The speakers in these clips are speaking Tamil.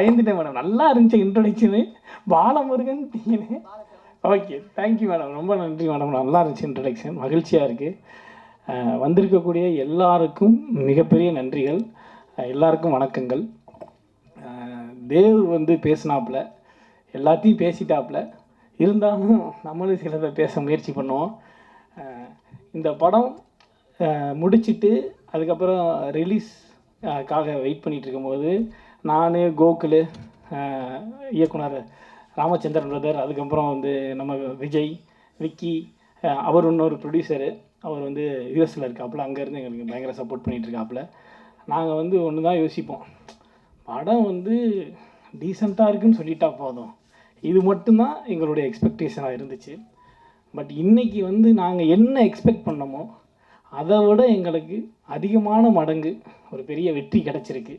பயந்துட்டேன் மேடம். நல்லா இருந்துச்சு இன்ட்ரடக்ஷனு பாலமுருகன் டீனு ஓகே தேங்க்யூ மேடம் ரொம்ப நன்றி மேடம் நல்லா இருந்துச்சு இன்ட்ரடக்ஷன் மகிழ்ச்சியாக இருக்குது வந்திருக்கக்கூடிய எல்லாருக்கும் மிகப்பெரிய நன்றிகள். எல்லாருக்கும் வணக்கங்கள். தேவ் வந்து பேசினாப்புல. எல்லாத்தையும் பேசிட்டாப்புல. இருந்தாலும் நம்மளும் சிலதை பேச முயற்சி பண்ணுவோம். இந்த படம் முடிச்சுட்டு அதுக்கப்புறம் ரிலீஸ் காக வெயிட் பண்ணிட்டு இருக்கும்போது நான் கோகுல் இயக்குனர் ராமச்சந்திரன் பிரதர் அதுக்கப்புறம் வந்து நம்ம விஜய் விக்கி அவர் இன்னொரு ப்ரொடியூசரு அவர் வந்து யூஎஸில் இருக்காப்புல அங்கேருந்து எங்களுக்கு பயங்கர சப்போர்ட் பண்ணிகிட்ருக்காப்புல நாங்கள் வந்து ஒன்று தான் யோசிப்போம். படம் வந்து டீசெண்டாக இருக்குன்னு சொல்லிட்டா போதும். இது மட்டும்தான் எங்களுடைய எக்ஸ்பெக்டேஷனாக இருந்துச்சு. பட் இன்றைக்கி வந்து நாங்கள் என்ன எக்ஸ்பெக்ட் பண்ணோமோ அதை விட எங்களுக்கு அதிகமான மடங்கு ஒரு பெரிய வெற்றி கிடச்சிருக்கு.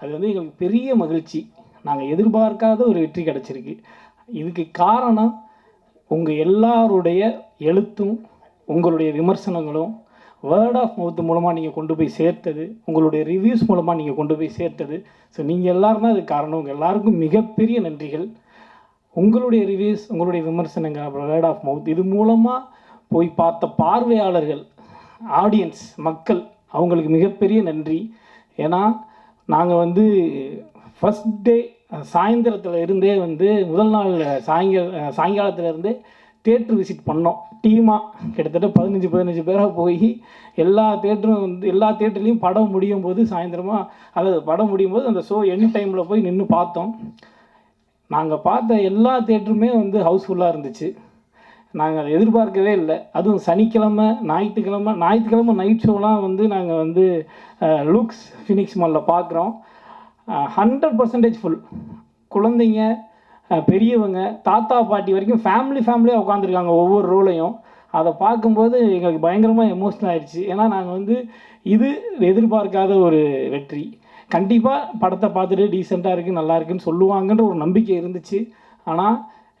அது வந்து எங்களுக்கு பெரிய மகிழ்ச்சி. நாங்கள் எதிர்பார்க்காத ஒரு வெற்றி கிடச்சிருக்கு. இதுக்கு காரணம் உங்கள் எல்லாருடைய எழுத்தும் உங்களுடைய விமர்சனங்களும் வேர்ட் ஆஃப் மவுத் மூலமாக நீங்கள் கொண்டு போய் சேர்த்தது உங்களுடைய ரிவ்யூஸ் மூலமாக நீங்கள் கொண்டு போய் சேர்த்தது. ஸோ நீங்கள் எல்லாரும் தான் அதுக்கு காரணம். உங்கள் எல்லாருக்கும் மிகப்பெரிய நன்றிகள். உங்களுடைய ரிவ்யூஸ் உங்களுடைய விமர்சனங்கள் அப்புறம் வேர்ட் ஆஃப் மவுத் இது மூலமாக போய் பார்த்த பார்வையாளர்கள் ஆடியன்ஸ் மக்கள் அவங்களுக்கு மிகப்பெரிய நன்றி. ஏன்னா நாங்கள் வந்து ஃபஸ்ட் டே சாயந்தரத்தில் இருந்தே வந்து முதல் நாள் சாயங்கால சாயங்காலத்துலேருந்தே தேட்ரு விசிட் பண்ணோம். டீமாக கிட்டத்தட்ட பதினஞ்சு பதினஞ்சு பேராக போய் எல்லா தேட்டரும் வந்து எல்லா தேட்டர்லேயும் படம் முடியும் போது சாயந்தரமாக அதாவது படம் முடியும் போது அந்த ஷோ எனி டைமில் போய் நின்று பார்த்தோம். நாங்கள் பார்த்த எல்லா தேட்டருமே வந்து ஹவுஸ்ஃபுல்லாக இருந்துச்சு. நாங்கள் அதை எதிர்பார்க்கவே இல்லை. அதுவும் சனிக்கிழமை ஞாயிற்றுக்கிழமை ஞாயிற்றுக்கிழமை நைட் ஷோலாம் வந்து நாங்கள் வந்து லூக்ஸ் ஃபினிக்ஸ் மாலில் பார்க்குறோம். ஹண்ட்ரட் பர்சன்டேஜ் ஃபுல் குழந்தைங்க பெரியவங்க தாத்தா பாட்டி வரைக்கும் ஃபேமிலி ஃபேமிலியாக உட்காந்துருக்காங்க ஒவ்வொரு ரோலையும் அதை பார்க்கும்போது எங்களுக்கு பயங்கரமாக எமோஷனல் ஆயிடுச்சு. ஏன்னா நாங்கள் வந்து இது எதிர்பார்க்காத ஒரு வெற்றி. கண்டிப்பாக படத்தை பார்த்துட்டு டீசெண்டாக இருக்குது நல்லா இருக்குன்னு சொல்லுவாங்கன்ற ஒரு நம்பிக்கை இருந்துச்சு. ஆனால்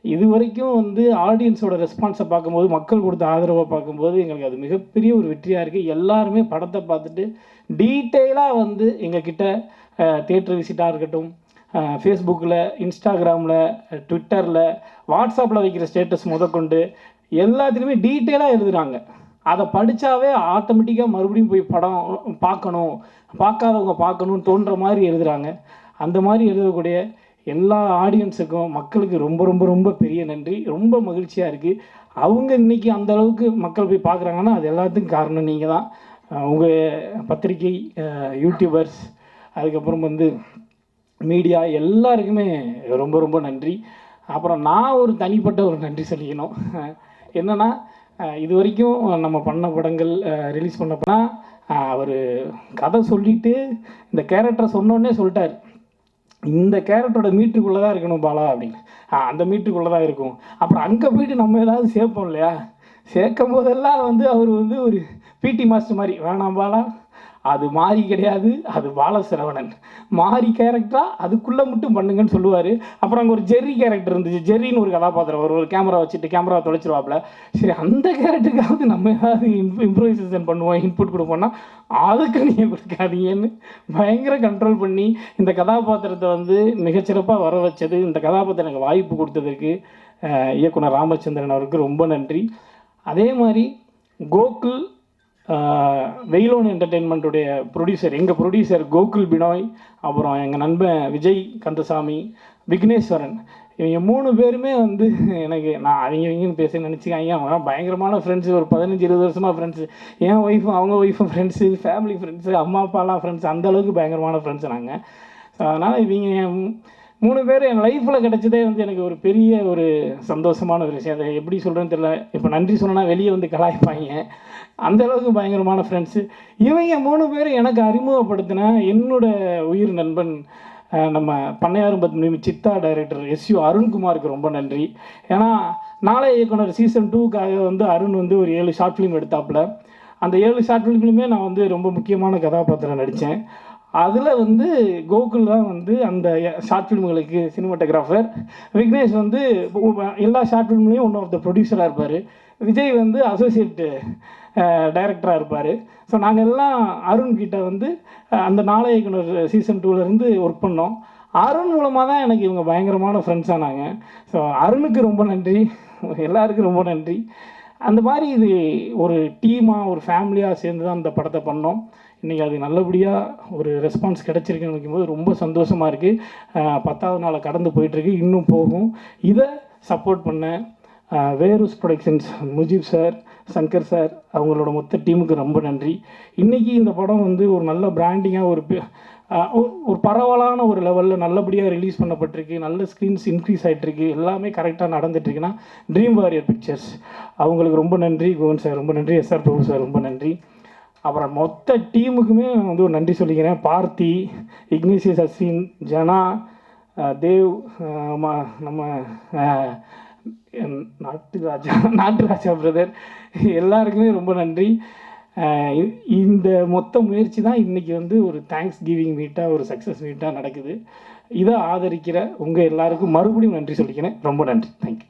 இது வரைக்கும் வந்து ஆடியன்ஸோட ரெஸ்பான்ஸை பார்க்கும்போது மக்கள் கொடுத்த ஆதரவை பார்க்கும்போது எங்களுக்கு அது மிகப்பெரிய ஒரு வெற்றியாக இருக்குது எல்லாருமே படத்தை பார்த்துட்டு டீட்டெயிலாக வந்து எங்ககிட்ட தேட்டர் விசிட்டாக இருக்கட்டும் ஃபேஸ்புக்கில் இன்ஸ்டாகிராமில் ட்விட்டரில் வாட்ஸ்அப்பில் வைக்கிற ஸ்டேட்டஸ் முதற்கொண்டு எல்லாத்துலேயுமே டீட்டெயிலாக எழுதுகிறாங்க அதை படித்தாவே ஆட்டோமேட்டிக்காக மறுபடியும் போய் படம் பார்க்கணும் பார்க்காதவங்க பார்க்கணும்னு தோன்ற மாதிரி எழுதுகிறாங்க அந்த மாதிரி எழுதக்கூடிய எல்லா ஆடியன்ஸுக்கும் மக்களுக்கு ரொம்ப ரொம்ப ரொம்ப பெரிய நன்றி. ரொம்ப மகிழ்ச்சியாக இருக்குது அவங்க இன்னைக்கு அந்த அளவுக்கு மக்கள் போய் பார்க்குறாங்கன்னா அது எல்லாத்துக்கும் காரணம் நீங்கள் தான் உங்கள் பத்திரிகை யூடியூபர்ஸ் அதுக்கப்புறம் வந்து மீடியா எல்லாருக்குமே ரொம்ப ரொம்ப நன்றி. அப்புறம் நான் ஒரு தனிப்பட்ட ஒரு நன்றி சொல்லிக்கணும். என்னென்னா இது வரைக்கும் நம்ம பண்ண படங்கள் ரிலீஸ் பண்ணப்போனா அவர் கதை சொல்லிவிட்டு இந்த கேரக்டரை சொன்னோடனே சொல்லிட்டார். இந்த கேரக்டரோட மீட்டருக்குள்ளே தான் இருக்கணும் பாலா அப்படின்னு. அந்த மீட்டருக்குள்ளே தான் இருக்கும். அப்புறம் அங்கே போயிட்டு நம்ம ஏதாவது சேர்ப்போம் இல்லையா? சேர்க்கும் போதெல்லாம் வந்து அவர் வந்து ஒரு பிடி மாஸ்டர் மாதிரி. வேணாம் பாலா. அது மாறி கிடையாது அது பாலசரவணன். மாறி கேரக்டரா அதுக்குள்ளே மட்டும் பண்ணுங்கன்னு சொல்லுவார். அப்புறம் அங்கே ஒரு ஜெர்ரி கேரக்டர் இருந்துச்சு. ஜெர்ரின்னு ஒரு கதாபாத்திரம். ஒரு ஒரு கேமரா வச்சுட்டு கேமரா தொலைச்சிருவாப்புல. சரி அந்த கேரக்டருக்காவது நம்ம ஏதாவது இம்ப்ரூவைசேஷன் பண்ணுவோம் இன்புட் கொடுப்போம்னா அதுக்கு நீங்கள் கொடுக்காதீங்கன்னு பயங்கர கண்ட்ரோல் பண்ணி இந்த கதாபாத்திரத்தை வந்து மிகச்சிறப்பாக வர வச்சது இந்த கதாபாத்திரம் எனக்கு வாய்ப்பு கொடுத்ததுக்கு இயக்குனர் ராமச்சந்திரன் அவருக்கு ரொம்ப நன்றி. அதே மாதிரி கோகுல் வெயிலோன் என்டர்டெயின்மெண்ட்டுடைய ப்ரொடியூசர் எங்கள் ப்ரொடியூசர் கோகுல் பினோய் அப்புறம் எங்கள் நண்பன் விஜய் கந்தசாமி விக்னேஸ்வரன் இவங்க மூணு பேருமே வந்து எனக்கு நான் அவங்க இவங்கன்னு பேச நினச்சிக்காங்க அவங்க பயங்கரமான ஃப்ரெண்ட்ஸு ஒரு பதினஞ்சு இருபது வருஷமாக ஃப்ரெண்ட்ஸு என் ஒய்ஃபும் அவங்க ஒய்ஃபும் ஃப்ரெண்ட்ஸு ஃபேமிலி ஃப்ரெண்ட்ஸு அம்மா அப்பாலாம் ஃப்ரெண்ட்ஸ் அந்த அளவுக்கு பயங்கரமான ஃப்ரெண்ட்ஸ் நாங்கள் அதனால் இவங்க மூணு பேர் என் லைஃப்பில் கிடச்சதே வந்து எனக்கு ஒரு பெரிய ஒரு சந்தோஷமான ஒரு விஷயம். அதை எப்படி சொல்கிறேன்னு தெரியல. இப்போ நன்றி சொன்னா வெளியே வந்து கலாய்ப்பாங்க. அந்த அளவுக்கு பயங்கரமான ஃப்ரெண்ட்ஸு இவங்க மூணு பேர் எனக்கு அறிமுகப்படுத்தின என்னோட உயிர் நண்பன் நம்ம பண்ணையாரும் Padmini Chithha director S U அருண்குமாருக்கு ரொம்ப நன்றி. ஏன்னா நாளை இயக்குனர் சீசன் டூக்காக வந்து அருண் வந்து ஒரு ஏழு ஷார்ட் ஃபிலிம் எடுத்தாப்புல. அந்த ஏழு ஷார்ட் ஃபிலிம்லையுமே நான் வந்து ரொம்ப முக்கியமான கதாபாத்திரம் நடித்தேன் அதில் வந்து கோகுல் தான் வந்து அந்த ஷார்ட் ஃபிலிம்களுக்கு சினிமாட்டோகிராஃபர் விக்னேஷ் வந்து எல்லா ஷார்ட் ஃபிலிம்லேயும் ஒன் ஆஃப் த ப்ரொடியூசராக இருப்பார். விஜய் வந்து அசோசியேட் டைரக்டராக இருப்பார். ஸோ நாங்கள் எல்லாம் அருண் கிட்ட வந்து அந்த அந்த நாளையக்குனர் சீசன் டூலேருந்து ஒர்க் பண்ணோம். அருண் மூலமாக தான் எனக்கு இவங்க பயங்கரமான ஃப்ரெண்ட்ஸ் ஆனாங்க. ஸோ அருணுக்கு ரொம்ப நன்றி. எல்லாருக்கும் ரொம்ப நன்றி. அந்த மாதிரி இது ஒரு டீமாக ஒரு ஃபேமிலியாக சேர்ந்து தான் அந்த படத்தை பண்ணோம். இன்றைக்கி அது நல்லபடியாக ஒரு ரெஸ்பான்ஸ் கிடச்சிருக்குன்னு நினைக்கும்போது ரொம்ப சந்தோஷமாக இருக்குது பத்தாவது நாளை கடந்து போயிட்டுருக்கு. இன்னும் போகும். இதை சப்போர்ட் பண்ண வேரூஸ் productions Mujeeb sir Shankar sir அவங்களோட மொத்த டீமுக்கு ரொம்ப நன்றி. இன்றைக்கி இந்த படம் வந்து ஒரு நல்ல பிராண்டிங்காக ஒரு ஒரு- ஒரு பரவலான ஒரு லெவலில் நல்லபடியாக ரிலீஸ் பண்ணப்பட்டிருக்கு. நல்ல ஸ்க்ரீன்ஸ் இன்க்ரீஸ் ஆகிட்டுருக்கு எல்லாமே கரெக்டாக நடந்துட்டுருக்குன்னா ட்ரீம் வாரியர் பிக்சர்ஸ் அவங்களுக்கு ரொம்ப நன்றி. கோவன் சார் ரொம்ப நன்றி. எஸ்ஆர் பிரபு சார் ரொம்ப நன்றி. அப்புறம் மொத்த டீமுக்குமே நான் வந்து ஒரு நன்றி சொல்லிக்கிறேன். பார்த்தி இக்னிசியஸ் அஸ்வின் ஜனா தேவ் நம்ம நாட்டு ராஜா நாட்டு ராஜா பிரதர் எல்லாருக்குமே ரொம்ப நன்றி. இந்த மொத்த முயற்சி தான் இன்றைக்கி வந்து ஒரு தேங்க்ஸ் கிவிங் மீட்டாக ஒரு சக்ஸஸ் மீட்டாக நடக்குது. இதை ஆதரிக்கிற உங்கள் எல்லாருக்கும் மறுபடியும் நன்றி சொல்லிக்கிறேன். ரொம்ப நன்றி. தேங்க்யூ